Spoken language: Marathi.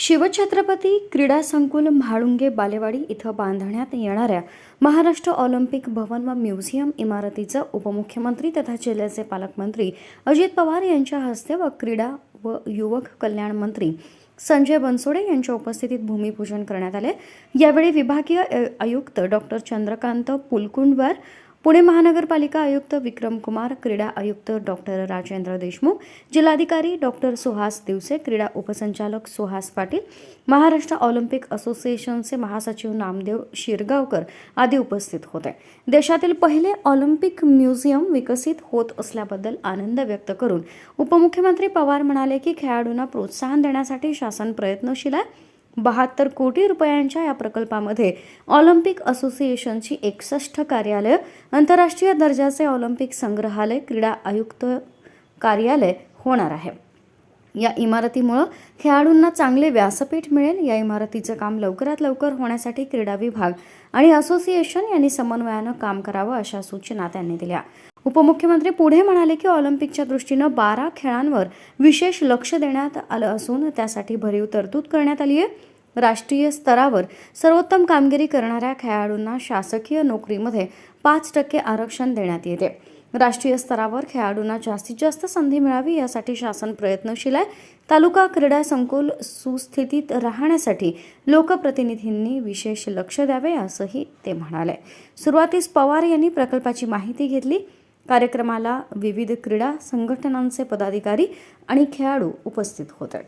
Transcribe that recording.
शिवछत्रपती क्रीडा संकुल म्हाळुंगे बालेवाडी इथं बांधण्यात येणाऱ्या महाराष्ट्र ऑलिम्पिक भवन व म्युझियम इमारतीचं उपमुख्यमंत्री तथा जिल्ह्याचे पालकमंत्री अजित पवार यांच्या हस्ते व क्रीडा व युवक कल्याण मंत्री संजय बनसोडे यांच्या उपस्थितीत भूमिपूजन करण्यात आले. यावेळी विभागीय अ- आयुक्त डॉक्टर चंद्रकांत पुलकुंडवार पुणे महानगरपालिका आयुक्त विक्रम कुमार क्रीडा आयुक्त डॉक्टर राजेंद्र देशमुख जिल्हाधिकारी डॉक्टर सुहास दिवसे क्रीडा उपसंचालक सुहास पाटील महाराष्ट्र ऑलिम्पिक असोसिएशनचे महासचिव नामदेव शिरगावकर आदी उपस्थित होते. देशातील पहिले ऑलिम्पिक म्युझियम विकसित होत असल्याबद्दल आनंद व्यक्त करून उपमुख्यमंत्री पवार म्हणाले की खेळाडूंना प्रोत्साहन देण्यासाठी शासन प्रयत्नशील आहे. बहात्तर कोटी रुपयांच्या या प्रकल्पामध्ये ऑलिम्पिक असोसिएशनची एकसष्ट कार्यालय आंतरराष्ट्रीय दर्जाचे ऑलिम्पिक संग्रहालय क्रीडा आयुक्त कार्यालय होणार आहे. या इमारतीमुळं खेळाडूंना चांगले व्यासपीठ मिळेल. या इमारतीचं काम लवकरात लवकर होण्यासाठी क्रीडा विभाग आणि असोसिएशन यांनी समन्वयानं काम करावं अशा सूचना त्यांनी दिल्या. उपमुख्यमंत्री पुढे म्हणाले की ऑलिम्पिकच्या दृष्टीनं बारा खेळांवर विशेष लक्ष देण्यात आलं असून त्यासाठी भरीव तरतूद करण्यात आली आहे राष्ट्रीय स्तरावर सर्वोत्तम कामगिरी करणाऱ्या खेळाडूंना शासकीय नोकरीमध्ये पाच टक्के आरक्षण देण्यात येते. राष्ट्रीय स्तरावर खेळाडूंना जास्तीत जास्त संधी मिळावी यासाठी शासन प्रयत्नशील आहे. तालुका क्रीडा संकुल सुस्थितीत राहण्यासाठी लोकप्रतिनिधींनी विशेष लक्ष द्यावे असंही ते म्हणाले. सुरुवातीस पवार यांनी प्रकल्पाची माहिती घेतली. कार्यक्रमाला विविध क्रीडा संघटनांचे पदाधिकारी आणि खेळाडू उपस्थित होते.